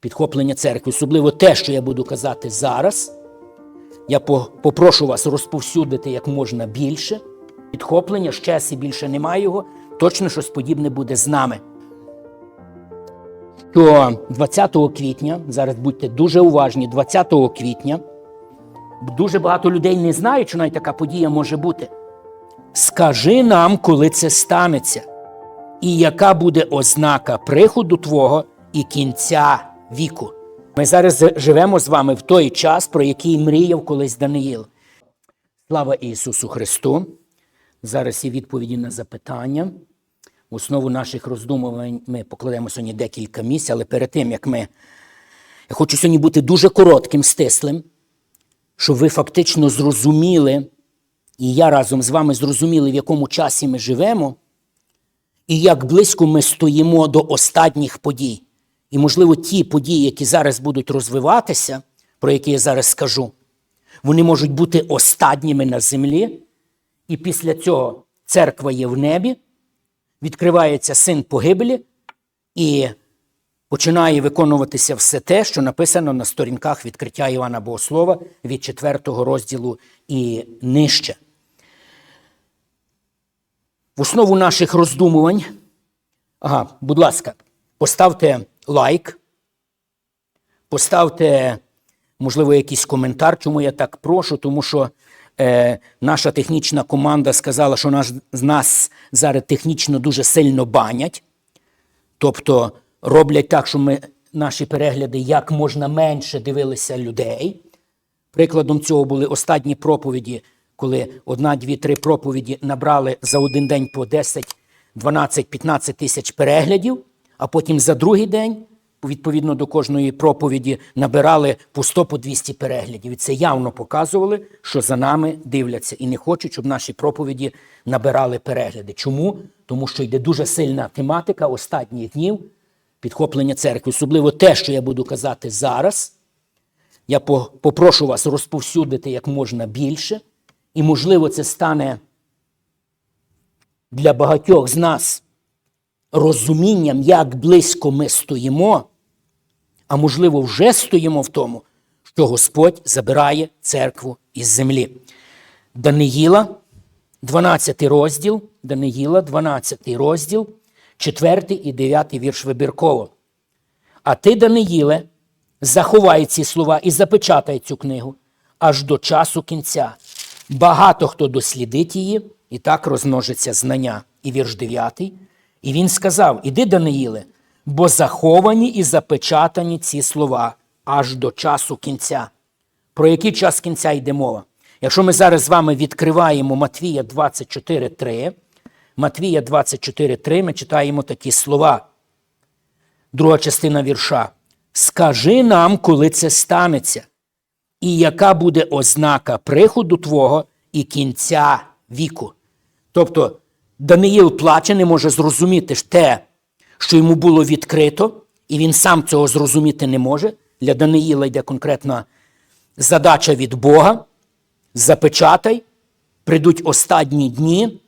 підхоплення церкви, особливо те, що я буду казати зараз. Я попрошу вас розповсюдити як можна більше. Підхоплення, ще і більше немає його. Точно щось подібне буде з нами. Що 20 квітня, зараз будьте дуже уважні, 20 квітня дуже багато людей не знають, що навіть така подія може бути. Скажи нам, коли це станеться, і яка буде ознака приходу Твого і кінця віку. Ми зараз живемо з вами в той час, про який мріяв колись Даниїл. Слава Ісусу Христу! Зараз є відповіді на запитання. В основу наших роздумувань ми покладемо сьогодні декілька місць, але перед тим, як ми. Я хочу сьогодні бути дуже коротким, стислим, щоб ви фактично зрозуміли, і я разом з вами зрозуміли, в якому часі ми живемо, і як близько ми стоїмо до останніх подій. І, можливо, ті події, які зараз будуть розвиватися, про які я зараз скажу, вони можуть бути останніми на землі, і після цього церква є в небі, відкривається син погибелі, і починає виконуватися все те, що написано на сторінках відкриття Івана Богослова від 4 розділу і нижче. В основу наших роздумувань, ага, будь ласка, поставте лайк, поставте, можливо, якийсь коментар, чому я так прошу, тому що е, наша технічна команда сказала, що наш, нас зараз технічно дуже сильно банять. Тобто роблять так, що ми наші перегляди як можна менше дивилися людей. Прикладом цього були останні проповіді, коли одна, дві, три проповіді набрали за один день по 10, 12, 15 тисяч переглядів, а потім за другий день, відповідно до кожної проповіді, набирали по 100 по 200 переглядів. І це явно показували, що за нами дивляться і не хочуть, щоб наші проповіді набирали перегляди. Чому? Тому що йде дуже сильна тематика останніх днів підхоплення церкви, особливо те, що я буду казати зараз. Я попрошу вас розповсюдити як можна більше, і, можливо, це стане для багатьох з нас розумінням, як близько ми стоїмо, а можливо, вже стоїмо в тому, що Господь забирає церкву із землі. Даниїла, 12 розділ, Даниїла, 12 розділ, 4 і 9 вірш вибірково. А ти, Даниїле, заховай ці слова і запечатай цю книгу аж до часу кінця. Багато хто дослідить її, і так розмножиться знання. І вірш 9. І він сказав: Іди, Даниїле, бо заховані і запечатані ці слова аж до часу кінця. Про який час кінця йде мова? Якщо ми зараз з вами відкриваємо Матвія 24.3, Матвія 24.3, ми читаємо такі слова. Друга частина вірша. Скажи нам, коли це станеться, і яка буде ознака приходу Твого і кінця віку. Тобто Даниїл плаче, не може зрозуміти те, що йому було відкрито, і він сам цього зрозуміти не може. Для Даниїла йде конкретна задача від Бога. Запечатай, прийдуть останні дні,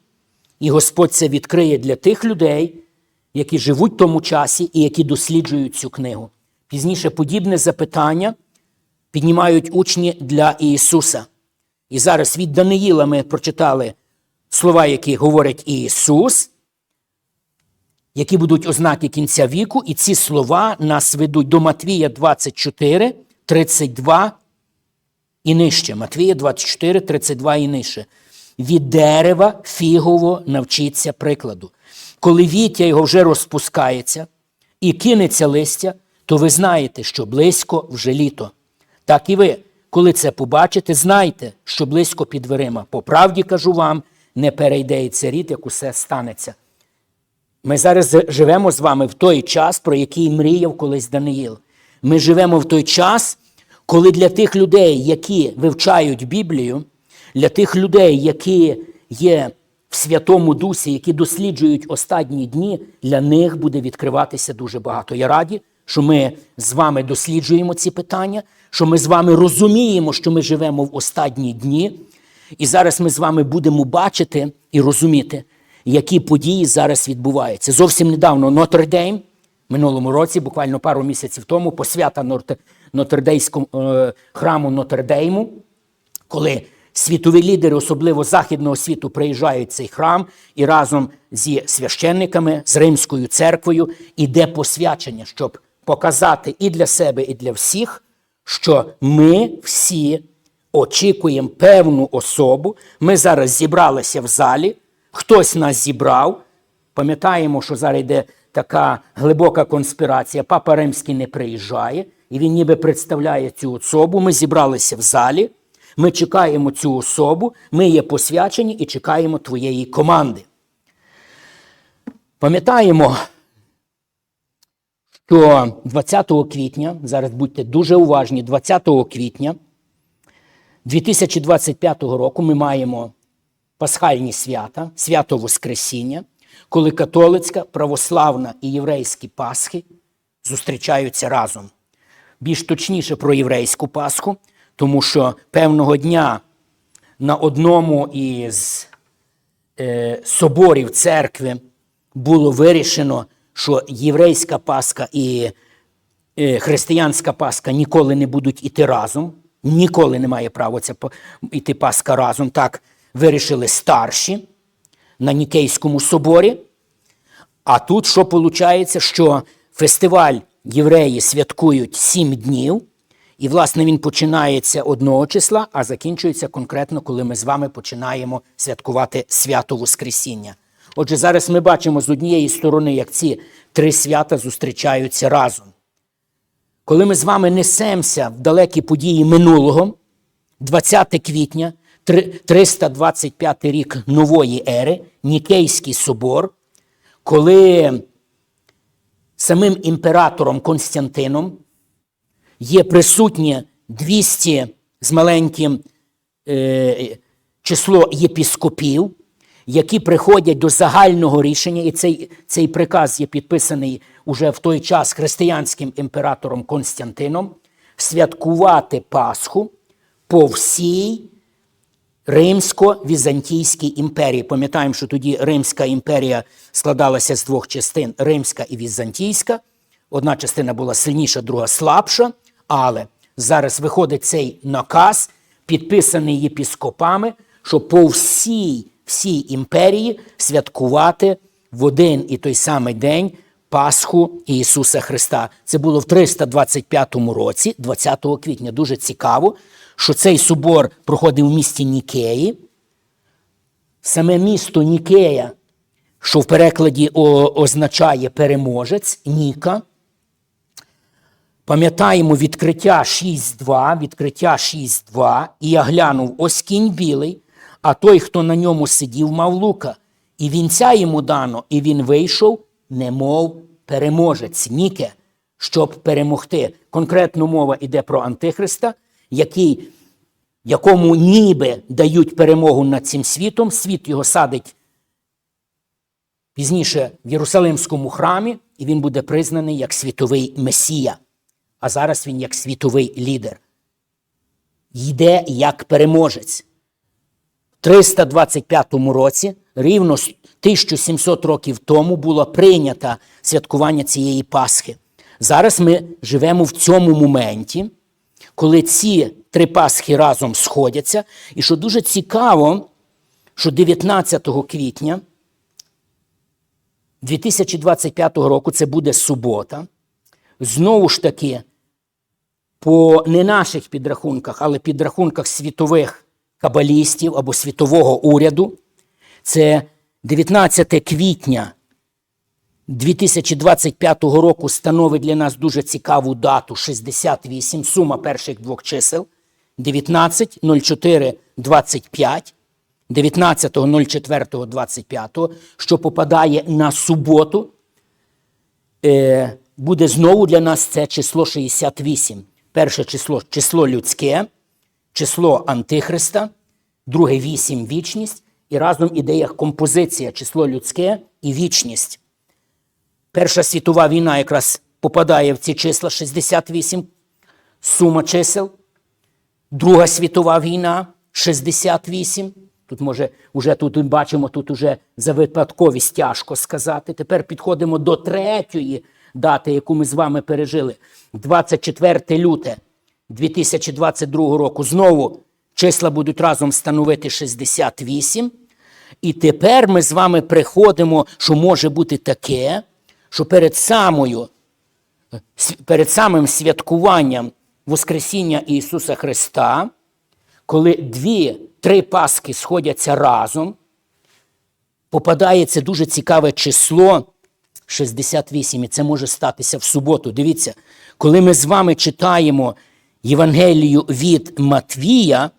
і Господь це відкриє для тих людей, які живуть в тому часі і які досліджують цю книгу. Пізніше подібне запитання піднімають учні для Ісуса. І зараз від Даниїла ми прочитали слова, які говорить Ісус, які будуть ознаки кінця віку, і ці слова нас ведуть до Матвія 24, 32 і нижче. Матвія 24, 32 і нижче. Від дерева фігово навчиться прикладу. Коли віття його вже розпускається і кинеться листя, то ви знаєте, що близько вже літо. Так і ви, коли це побачите, знайте, що близько під дверима. По правді кажу вам, не перейдеться рід, як усе станеться. Ми зараз живемо з вами в той час, про який мріяв колись Даниїл. Ми живемо в той час, коли для тих людей, які вивчають Біблію, для тих людей, які є в Святому Дусі, які досліджують останні дні, для них буде відкриватися дуже багато. Я раді, що ми з вами досліджуємо ці питання, що ми з вами розуміємо, що ми живемо в останні дні. І зараз ми з вами будемо бачити і розуміти, які події зараз відбуваються. Зовсім недавно Нотр-Дейм, минулому році, буквально пару місяців тому, посвята Нотрдейському е, храму Нотрдейму, коли світові лідери, особливо західного світу, приїжджають в цей храм і разом зі священниками, з Римською церквою іде посвячення, щоб показати і для себе, і для всіх, що ми всі очікуємо певну особу. Ми зараз зібралися в залі, хтось нас зібрав. Пам'ятаємо, що зараз йде така глибока конспірація. Папа Римський не приїжджає, і він ніби представляє цю особу. Ми зібралися в залі, ми чекаємо цю особу, ми є посвячені і чекаємо твоєї команди. Пам'ятаємо, що 20 квітня, зараз будьте дуже уважні, 20 квітня 2025 року ми маємо пасхальні свята, свято Воскресіння, коли католицька, православна і єврейські Пасхи зустрічаються разом. Більш точніше про єврейську Пасху, тому що певного дня на одному із е, соборів церкви було вирішено, що єврейська Пасха і е, християнська Пасха ніколи не будуть іти разом. Ніколи не має права це іти Пасха разом. Так вирішили старші на Нікейському соборі. А тут що виходить, що фестиваль євреї святкують сім днів, і, власне, він починається одного числа, а закінчується конкретно, коли ми з вами починаємо святкувати свято Воскресіння. Отже, зараз ми бачимо з однієї сторони, як ці три свята зустрічаються разом. Коли ми з вами несемося в далекі події минулого, 20 квітня, 325 рік нової ери, Нікейський собор, коли самим імператором Константином є присутнє 200 з маленьким е, число єпіскопів, які приходять до загального рішення, і цей, цей приказ є підписаний уже в той час християнським імператором Константином, святкувати Пасху по всій Римсько-Візантійській імперії. Пам'ятаємо, що тоді Римська імперія складалася з двох частин Римська і Візантійська. Одна частина була сильніша, друга слабша. Але зараз виходить цей наказ, підписаний єпіскопами, що по всій, всій імперії святкувати в один і той самий день Пасху Ісуса Христа. Це було в 325 році, 20 квітня. Дуже цікаво, що цей собор проходив в місті Нікеї. Саме місто Нікея, що в перекладі означає переможець, Ніка. Пам'ятаємо відкриття 6.2, відкриття 6.2, і я глянув, ось кінь білий, а той, хто на ньому сидів, мав лука. І вінця йому дано, і він вийшов, немов переможець, Ніке, щоб перемогти. Конкретно мова йде про Антихриста, який, якому ніби дають перемогу над цим світом, світ його садить пізніше в Єрусалимському храмі, і він буде признаний як світовий месія. А зараз він як світовий лідер. Йде як переможець. В 325 році, рівно 1700 років тому, було прийнято святкування цієї Пасхи. Зараз ми живемо в цьому моменті, коли ці три Пасхи разом сходяться. І що дуже цікаво, що 19 квітня 2025 року це буде субота. Знову ж таки, по не наших підрахунках, але підрахунках світових кабалістів або світового уряду, це 19 квітня 2025 року становить для нас дуже цікаву дату. 68, сума перших двох чисел. 19, 04, 25, 19.04.25, що попадає на суботу, е, буде знову для нас це число 68. Перше число число людське, число Антихриста, друге 8 вічність, і разом іде як композиція число людське і вічність. Перша світова війна якраз попадає в ці числа 68, сума чисел. Друга світова війна 68. Тут може, вже тут бачимо, тут уже за випадковість тяжко сказати. Тепер підходимо до третьої дата, яку ми з вами пережили, 24 люте 2022 року. Знову числа будуть разом становити 68. І тепер ми з вами приходимо, що може бути таке, що перед самою, перед самим святкуванням Воскресіння Ісуса Христа, коли дві-три Пасхи сходяться разом, попадається дуже цікаве число 68, і це може статися в суботу. Дивіться, коли ми з вами читаємо Євангелію від Матвія,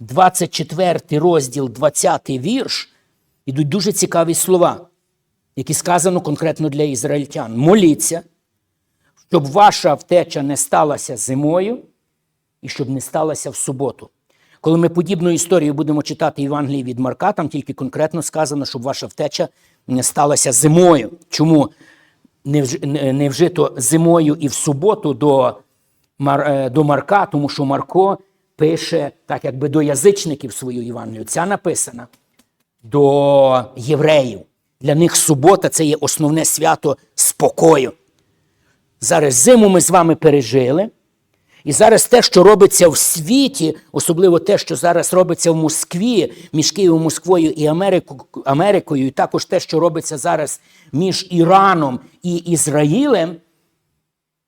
24 розділ, 20 вірш, ідуть дуже цікаві слова, які сказано конкретно для ізраїльтян. Моліться, щоб ваша втеча не сталася зимою і щоб не сталася в суботу. Коли ми подібну історію будемо читати Євангелії від Марка, там тільки конкретно сказано, щоб ваша втеча не сталася зимою. Чому не вж- не- не вжито зимою і в суботу до, е, до Марка, тому що Марко пише так, якби до язичників свою Євангелію. Ця написана до євреїв. Для них субота це є основне свято спокою. Зараз зиму ми з вами пережили. І зараз те, що робиться в світі, особливо те, що зараз робиться в Москві, між Києвом, Москвою і Америкою, і також те, що робиться зараз між Іраном і Ізраїлем,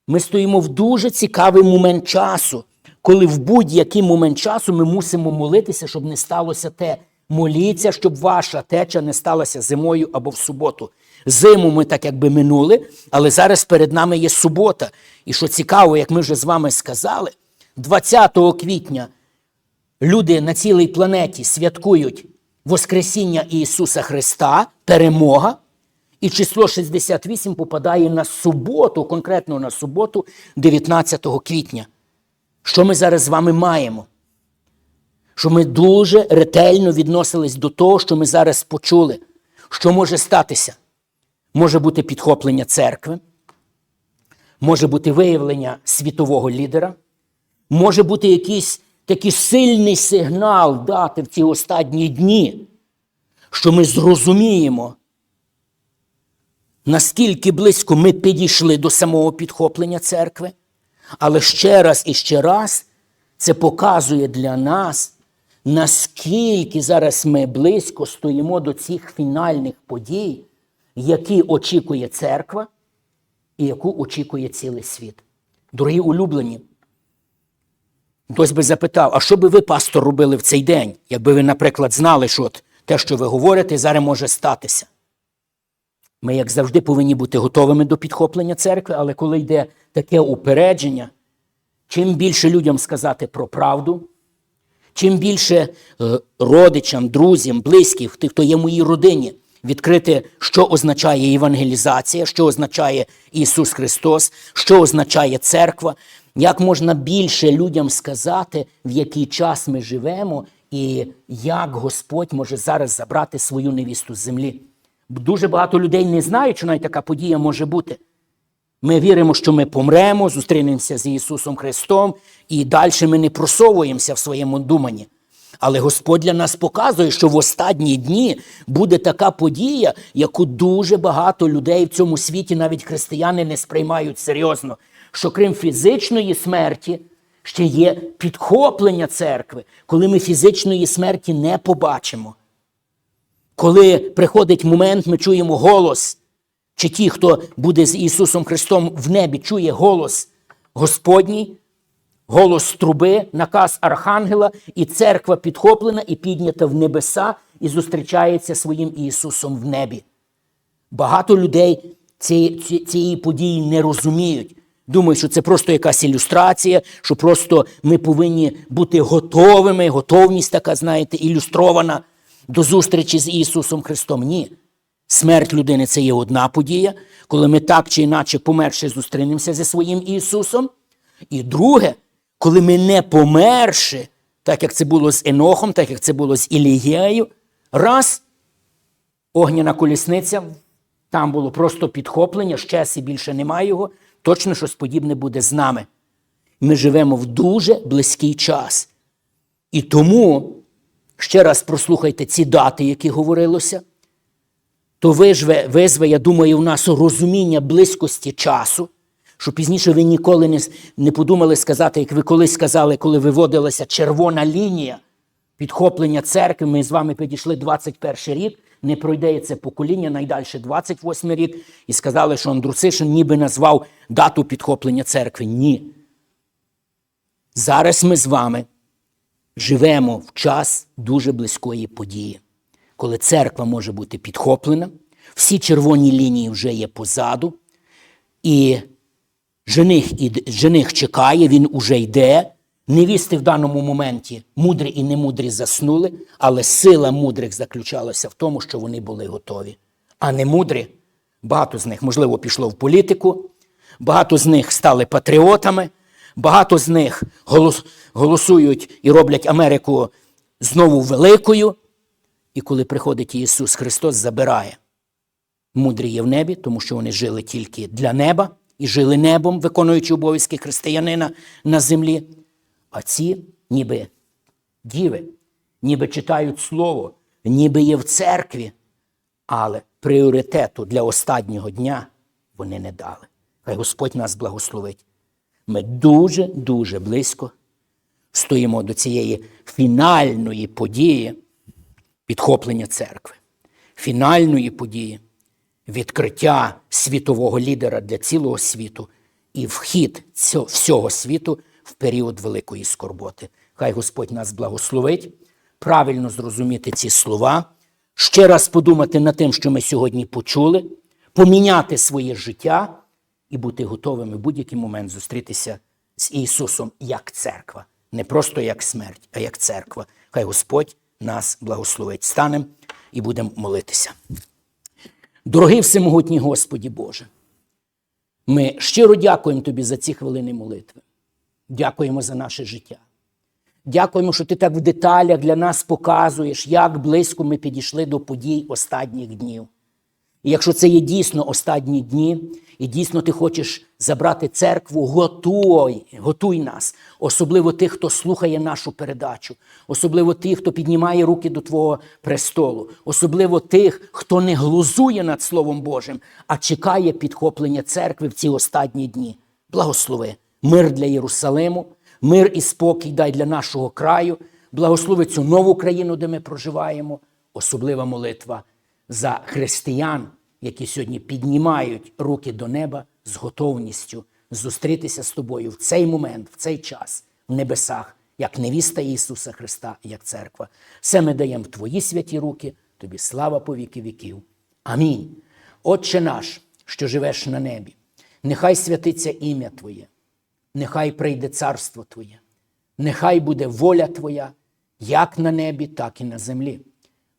ми стоїмо в дуже цікавий момент часу, коли в будь-який момент часу ми мусимо молитися, щоб не сталося те. Моліться, щоб ваша теча не сталася зимою або в суботу. Зиму ми так якби минули, але зараз перед нами є субота. І що цікаво, як ми вже з вами сказали, 20 квітня люди на цілій планеті святкують Воскресіння Ісуса Христа, перемога. І число 68 попадає на суботу, конкретно на суботу, 19 квітня. Що ми зараз з вами маємо? Що ми дуже ретельно відносились до того, що ми зараз почули. Що може статися? Може бути підхоплення церкви, може бути виявлення світового лідера, може бути якийсь такий сильний сигнал дати в ці останні дні, що ми зрозуміємо, наскільки близько ми підійшли до самого підхоплення церкви. Але ще раз і ще раз це показує для нас, наскільки зараз ми близько стоїмо до цих фінальних подій, які очікує церква і яку очікує цілий світ. Дорогі улюблені, хтось би запитав, а що би ви, пастор, робили в цей день, якби ви, наприклад, знали, що от те, що ви говорите, зараз може статися. Ми, як завжди, повинні бути готовими до підхоплення церкви, але коли йде таке упередження, чим більше людям сказати про правду, чим більше е, родичам, друзям, близьких, тих, хто є в моїй родині, відкрити, що означає євангелізація, що означає Ісус Христос, що означає церква, як можна більше людям сказати, в який час ми живемо, і як Господь може зараз забрати свою невісту з землі. Дуже багато людей не знають, що навіть така подія може бути. Ми віримо, що ми помремо, зустрінемося з Ісусом Христом, і далі ми не просовуємося в своєму думанні. Але Господь для нас показує, що в останні дні буде така подія, яку дуже багато людей в цьому світі, навіть християни, не сприймають серйозно. Що крім фізичної смерті, ще є підхоплення церкви, коли ми фізичної смерті не побачимо. Коли приходить момент, ми чуємо голос, чи ті, хто буде з Ісусом Христом в небі, чує голос Господній, голос труби, наказ Архангела, і церква підхоплена і піднята в небеса і зустрічається своїм Ісусом в небі. Багато людей цієї, цієї події не розуміють. Думають, що це просто якась ілюстрація, що просто ми повинні бути готовими, готовність така, знаєте, ілюстрована до зустрічі з Ісусом Христом. Ні. Смерть людини це є одна подія, коли ми так чи інакше померши зустрінемося зі своїм Ісусом. І друге, коли ми не померши, так як це було з Енохом, так як це було з Ілією, раз огняна колісниця, там було просто підхоплення, щас і більше немає його, точно щось подібне буде з нами. Ми живемо в дуже близький час. І тому ще раз прослухайте ці дати, які говорилося. то визве, визве, я думаю, в нас розуміння близькості часу, що пізніше ви ніколи не, не подумали сказати, як ви колись сказали, коли виводилася червона лінія підхоплення церкви. Ми з вами підійшли 21 рік, не пройде це покоління, найдальше 28 рік, і сказали, що Андрусишин ніби назвав дату підхоплення церкви. Ні. Зараз ми з вами живемо в час дуже близької події, коли церква може бути підхоплена, всі червоні лінії вже є позаду, і жених, іде- жених чекає, він уже йде. Невісти в даному моменті мудрі і немудрі заснули, але сила мудрих заключалася в тому, що вони були готові. А немудрі, багато з них, можливо, пішло в політику, багато з них стали патріотами, багато з них голосують і роблять Америку знову великою. І коли приходить Ісус Христос, забирає. Мудрі є в небі, тому що вони жили тільки для неба і жили небом, виконуючи обов'язки християнина на землі. А ці ніби діви, ніби читають слово, ніби є в церкві, але пріоритету для останнього дня вони не дали. Хай Господь нас благословить. Ми дуже-дуже близько стоїмо до цієї фінальної події підхоплення церкви, фінальної події відкриття світового лідера для цілого світу і вхід цього, всього світу в період великої скорботи. Хай Господь нас благословить, правильно зрозуміти ці слова, ще раз подумати над тим, що ми сьогодні почули, поміняти своє життя і бути готовими в будь-який момент зустрітися з Ісусом як церква. Не просто як смерть, а як церква. Хай Господь нас благословить. Станемо і будемо молитися. Дорогий всемогутній Господі Боже, ми щиро дякуємо Тобі за ці хвилини молитви. Дякуємо за наше життя. Дякуємо, що ти так в деталях для нас показуєш, як близько ми підійшли до подій останніх днів. І якщо це є дійсно останні дні, і дійсно ти хочеш забрати церкву, готуй, готуй нас, особливо тих, хто слухає нашу передачу, особливо тих, хто піднімає руки до Твого престолу, особливо тих, хто не глузує над Словом Божим, а чекає підхоплення церкви в ці останні дні. Благослови. Мир для Єрусалиму, мир і спокій дай для нашого краю, благослови цю нову країну, де ми проживаємо, особлива молитва за християн, які сьогодні піднімають руки до неба з готовністю зустрітися з тобою в цей момент, в цей час, в небесах, як невіста Ісуса Христа, як церква. Все ми даємо в Твої святі руки, тобі слава по віки віків. Амінь. Отче наш, що живеш на небі, нехай святиться ім'я Твоє, нехай прийде царство Твоє, нехай буде воля Твоя, як на небі, так і на землі.